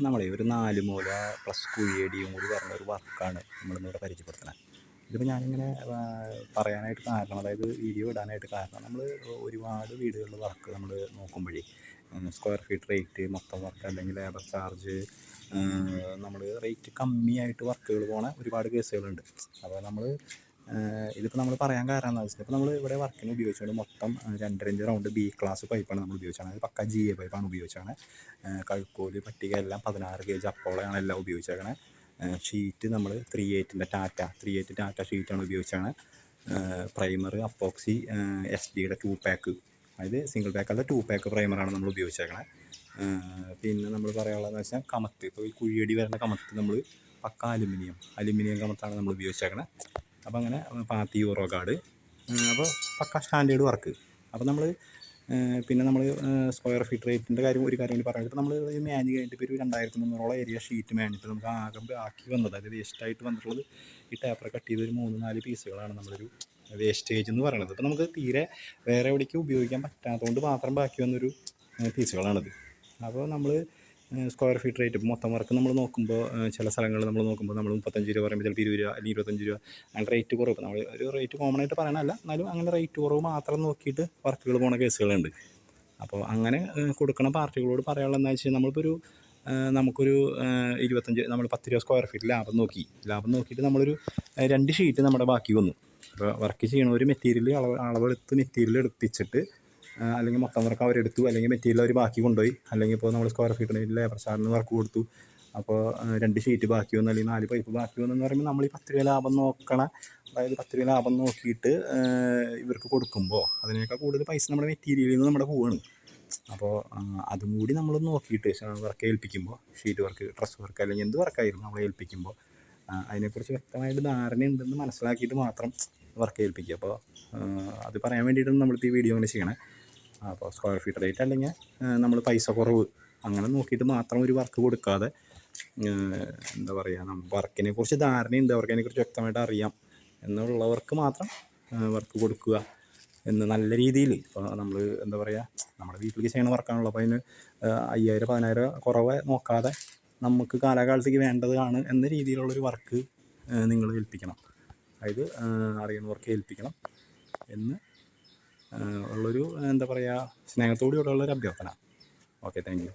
നമ്മളെ ഒരു നാല് മൂല പ്ലസ് കുഴിയടിയും കൂടി പറഞ്ഞ ഒരു വർക്കാണ് നമ്മളിന്നിവിടെ പരിചയപ്പെടുത്തുന്നത് ഇതിപ്പോൾ ഞാനിങ്ങനെ പറയാനായിട്ട് കാരണം അതായത് വീഡിയോ ഇടാനായിട്ട് കാരണം നമ്മൾ ഒരുപാട് വീടുകളിൽ വർക്ക് നമ്മൾ നോക്കുമ്പോഴേ സ്ക്വയർ ഫീറ്റ് റേറ്റ് മൊത്തം വർക്ക് അല്ലെങ്കിൽ ലേബർ ചാർജ് നമ്മൾ റേറ്റ് കമ്മിയായിട്ട് വർക്കുകൾ പോണ ഒരുപാട് കേസുകളുണ്ട് അപ്പോൾ നമ്മൾ ഇതിപ്പോൾ നമ്മൾ പറയാൻ കാരണം എന്താ വെച്ചാൽ ഇപ്പോൾ നമ്മൾ ഇവിടെ വർക്കിന് ഉപയോഗിച്ചുകൊണ്ട് മൊത്തം രണ്ടരഞ്ച് റൗണ്ട് ബി ക്ലാസ് പൈപ്പാണ് നമ്മൾ ഉപയോഗിച്ചാണ് അത് പക്ക ജി എ പൈപ്പാണ് ഉപയോഗിച്ചാണ് കഴുക്കോൽ പട്ടിക എല്ലാം പതിനാറ് കെ ജി അപ്പോളയാണ് എല്ലാം ഉപയോഗിച്ചേക്കണേ. ഷീറ്റ് നമ്മൾ ത്രീ എയ്റ്റിന്റെ ടാറ്റ ത്രീ എയ്റ്റ് ടാറ്റ ഷീറ്റാണ് ഉപയോഗിച്ചാണ് പ്രൈമർ അപ്പോക്സി എസ് ഡിയുടെ ടു പാക്ക് അതായത് സിംഗിൾ പാക്ക് അല്ല ടു പാക്ക് പ്രൈമറാണ് നമ്മൾ ഉപയോഗിച്ചേക്കണേ. പിന്നെ നമ്മൾ പറയാനുള്ളതെന്ന് വെച്ചാൽ കമത്ത്. ഇപ്പോൾ ഈ കുഴിയടി വരുന്ന കമത്ത് നമ്മൾ പക്ക അലുമിനിയം അലുമിനിയം കമത്താണ് നമ്മൾ ഉപയോഗിച്ചേക്കണേ. അപ്പോൾ അങ്ങനെ പാത്തി യൂറോ കാർഡ് അപ്പോൾ പക്ക സ്റ്റാൻഡേർഡ് വർക്ക്. അപ്പോൾ നമ്മൾ പിന്നെ നമ്മൾ സ്ക്വയർ ഫീറ്റ് റേറ്റിന്റെ കാര്യം ഒരു കാര്യം കൂടി പറഞ്ഞിട്ട് നമ്മൾ ഈ മാനി കഴിഞ്ഞിട്ട് ഇപ്പോൾ ഒരു രണ്ടായിരത്തി മുന്നൂറോളം ഏരിയ ഷീറ്റ് മാനിട്ട് നമുക്ക് ആകെ ആക്കി വന്നത്. അതായത് വേസ്റ്റായിട്ട് വന്നിട്ടുള്ളത് ഈ ടേപ്പർ കട്ട് ചെയ്ത് ഒരു മൂന്ന് നാല് പീസുകളാണ് നമ്മളൊരു വേസ്റ്റേജ് എന്ന് പറയുന്നത് അപ്പോൾ നമുക്ക് തീരെ വേറെ എവിടേക്കും ഉപയോഗിക്കാൻ പറ്റാത്തതുകൊണ്ട് മാത്രം ബാക്കി വന്നൊരു പീസുകളാണിത്. അപ്പോൾ നമ്മൾ സ്ക്വയർ ഫീറ്റ് റേറ്റ് മൊത്തം വർക്ക് നമ്മൾ നോക്കുമ്പോൾ ചില സ്ഥലങ്ങളിൽ നമ്മൾ നോക്കുമ്പോൾ നമ്മൾ മുപ്പത്തഞ്ച് രൂപ പറയുമ്പോൾ ചിലപ്പോൾ ഇരുപത് രൂപ അല്ലെങ്കിൽ ഇരുപത്തഞ്ച് രൂപ അങ്ങനെ റേറ്റ് കുറവ്. നമ്മൾ ഒരു റേറ്റ് കോമൺ ആയിട്ട് പറയാനല്ല എന്നാലും അങ്ങനെ റേറ്റ് കുറവ് മാത്രം നോക്കിയിട്ട് വർക്കുകൾ പോണ കേസുകളുണ്ട്. അപ്പോൾ അങ്ങനെ കൊടുക്കുന്ന പാർട്ടികളോട് പറയാനുള്ളത് എന്താ വെച്ചാൽ നമ്മളിപ്പോൾ ഒരു നമുക്കൊരു ഇരുപത്തഞ്ച് നമ്മൾ പത്ത് രൂപ സ്ക്വയർ ഫീറ്റ് ലാഭം നോക്കി. ലാഭം നോക്കിയിട്ട് നമ്മളൊരു രണ്ട് ഷീറ്റ് നമ്മുടെ ബാക്കി വന്നു. അപ്പോൾ വർക്ക് ചെയ്യണ ഒരു മെറ്റീരിയൽ അളവ് അളവെടുത്ത് മെറ്റീരിയൽ എടുപ്പിച്ചിട്ട് അല്ലെങ്കിൽ മൊത്തം വർക്ക് അവരെടുത്തു അല്ലെങ്കിൽ മെറ്റീരിയൽ അവർ ബാക്കി കൊണ്ടുപോയി. അല്ലെങ്കിൽ ഇപ്പോൾ നമ്മൾ സ്ക്വയർ ഫീറ്റിന് ലേബർ ചാർജിന് വർക്ക് കൊടുത്തു. അപ്പോൾ രണ്ട് ഷീറ്റ് ബാക്കി വന്നു. അല്ലെങ്കിൽ നാല് പൈപ്പ് ബാക്കി വന്നു എന്ന് പറയുമ്പോൾ നമ്മൾ ഈ പത്ത് രൂപ ലാഭം നോക്കണ അതായത് പത്ത് രൂപ ലാഭം നോക്കിയിട്ട് ഇവർക്ക് കൊടുക്കുമ്പോൾ അതിനേക്കാൾ കൂടുതൽ പൈസ നമ്മുടെ മെറ്റീരിയലിൽ നിന്ന് നമ്മുടെ പോവാണ്. അപ്പോൾ അതും കൂടി നമ്മൾ നോക്കിയിട്ട് വർക്ക് ഏൽപ്പിക്കുമ്പോൾ ഷീറ്റ് വർക്ക് ഡ്രസ് വർക്ക് അല്ലെങ്കിൽ എന്ത് വർക്കായിരുന്നു നമ്മൾ ഏൽപ്പിക്കുമ്പോൾ അതിനെക്കുറിച്ച് വ്യക്തമായിട്ട് ധാരണയുണ്ടെന്ന് മനസ്സിലാക്കിയിട്ട് മാത്രം വർക്ക് ഏൽപ്പിക്കുക. അപ്പോൾ അത് പറയാൻ വേണ്ടിയിട്ടാണ് നമ്മളിപ്പോൾ ഈ വീഡിയോ അങ്ങനെ ചെയ്യണേ. അപ്പോൾ സ്ക്വയർ ഫീറ്റ് റേറ്റ് അല്ലെങ്കിൽ നമ്മൾ പൈസ കുറവ് അങ്ങനെ നോക്കിയിട്ട് മാത്രം ഒരു വർക്ക് കൊടുക്കാതെ എന്താ പറയുക നമ്മൾ വർക്കിനെ കുറിച്ച് ധാരണയുണ്ട്. അവർക്ക് അതിനെക്കുറിച്ച് വ്യക്തമായിട്ട് അറിയാം. എന്നുള്ളവർക്ക് മാത്രം വർക്ക് കൊടുക്കുക എന്ന് നല്ല രീതിയിൽ. ഇപ്പോൾ നമ്മൾ എന്താ പറയുക നമ്മുടെ വീട്ടിലേക്ക് ചെയ്യണ വർക്കാണല്ലോ അപ്പോൾ അതിന് അയ്യായിരം പതിനായിരം കുറവ് നോക്കാതെ നമുക്ക് കാലാകാലത്തേക്ക് വേണ്ടതാണ് എന്ന രീതിയിലുള്ളൊരു വർക്ക് നിങ്ങൾ ഏൽപ്പിക്കണം. അതായത് അറിയുന്നവർക്ക് ഏൽപ്പിക്കണം എന്ന് ഉള്ളൊരു എന്താ പറയുക സ്നേഹത്തോടെയുള്ള ഒരു അഭ്യർത്ഥന. Okay thank you